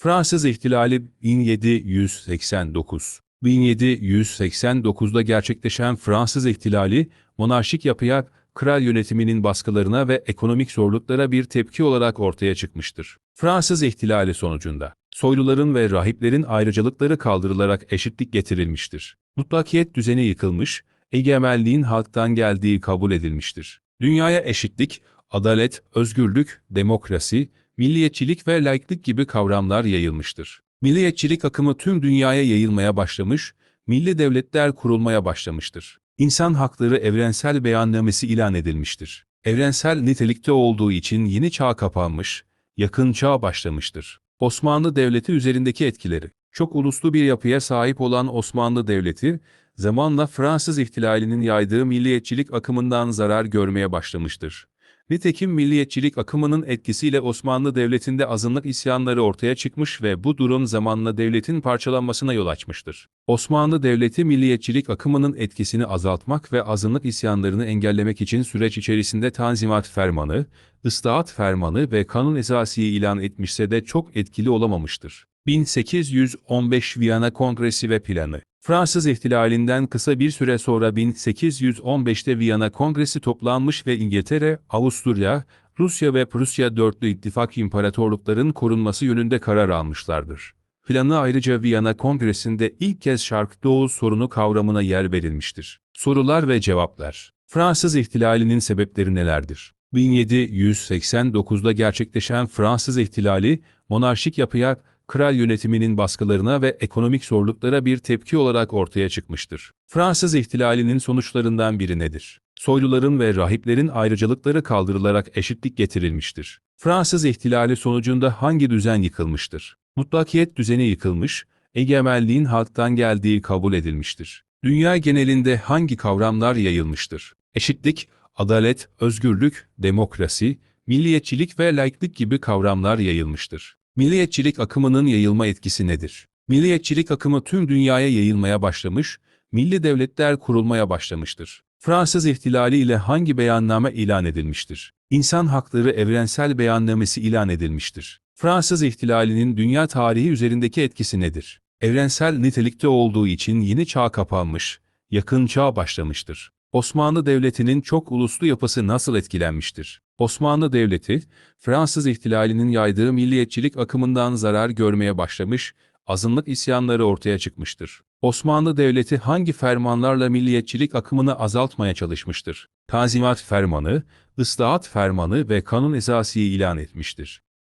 Fransız İhtilali 1789 1789'da gerçekleşen Fransız İhtilali, monarşik yapıya, kral yönetiminin baskılarına ve ekonomik zorluklara bir tepki olarak ortaya çıkmıştır. Fransız İhtilali sonucunda, soyluların ve rahiplerin ayrıcalıkları kaldırılarak eşitlik getirilmiştir. Mutlakiyet düzeni yıkılmış, egemenliğin halktan geldiği kabul edilmiştir. Dünyaya eşitlik, adalet, özgürlük, demokrasi, milliyetçilik ve laiklik gibi kavramlar yayılmıştır. Milliyetçilik akımı tüm dünyaya yayılmaya başlamış, milli devletler kurulmaya başlamıştır. İnsan hakları evrensel beyannamesi ilan edilmiştir. Evrensel nitelikte olduğu için yeni çağ kapanmış, yakın çağ başlamıştır. Osmanlı Devleti üzerindeki etkileri Çok uluslu bir yapıya sahip olan Osmanlı Devleti, zamanla Fransız ihtilalinin yaydığı milliyetçilik akımından zarar görmeye başlamıştır. Nitekim milliyetçilik akımının etkisiyle Osmanlı Devleti'nde azınlık isyanları ortaya çıkmış ve bu durum zamanla devletin parçalanmasına yol açmıştır. Osmanlı Devleti milliyetçilik akımının etkisini azaltmak ve azınlık isyanlarını engellemek için süreç içerisinde Tanzimat Fermanı, Islahat Fermanı ve Kanun Esasi'yi ilan etmişse de çok etkili olamamıştır. 1815 Viyana Kongresi ve Planı Fransız ihtilalinden kısa bir süre sonra 1815'te Viyana Kongresi toplanmış ve İngiltere, Avusturya, Rusya ve Prusya dörtlü ittifak imparatorlukların korunması yönünde karar almışlardır. Planı ayrıca Viyana Kongresi'nde ilk kez Şark Doğu sorunu kavramına yer verilmiştir. Sorular ve cevaplar Fransız ihtilalinin sebepleri nelerdir? 1789'da gerçekleşen Fransız ihtilali, monarşik yapıya, kral yönetiminin baskılarına ve ekonomik zorluklara bir tepki olarak ortaya çıkmıştır. Fransız ihtilalinin sonuçlarından biri nedir? Soyluların ve rahiplerin ayrıcalıkları kaldırılarak eşitlik getirilmiştir. Fransız ihtilali sonucunda hangi düzen yıkılmıştır? Mutlakiyet düzeni yıkılmış, egemenliğin halktan geldiği kabul edilmiştir. Dünya genelinde hangi kavramlar yayılmıştır? Eşitlik, adalet, özgürlük, demokrasi, milliyetçilik ve laiklik gibi kavramlar yayılmıştır. Milliyetçilik akımının yayılma etkisi nedir? Milliyetçilik akımı tüm dünyaya yayılmaya başlamış, milli devletler kurulmaya başlamıştır. Fransız ihtilali ile hangi beyanname ilan edilmiştir? İnsan Hakları Evrensel Beyannamesi ilan edilmiştir. Fransız ihtilalinin dünya tarihi üzerindeki etkisi nedir? Evrensel nitelikte olduğu için yeni çağ kapanmış, yakın çağ başlamıştır. Osmanlı Devleti'nin çok uluslu yapısı nasıl etkilenmiştir? Osmanlı Devleti, Fransız ihtilalinin yaydığı milliyetçilik akımından zarar görmeye başlamış, azınlık isyanları ortaya çıkmıştır. Osmanlı Devleti hangi fermanlarla milliyetçilik akımını azaltmaya çalışmıştır? Tanzimat Fermanı, Islahat Fermanı ve Kanun Esasi'yi ilan etmiştir.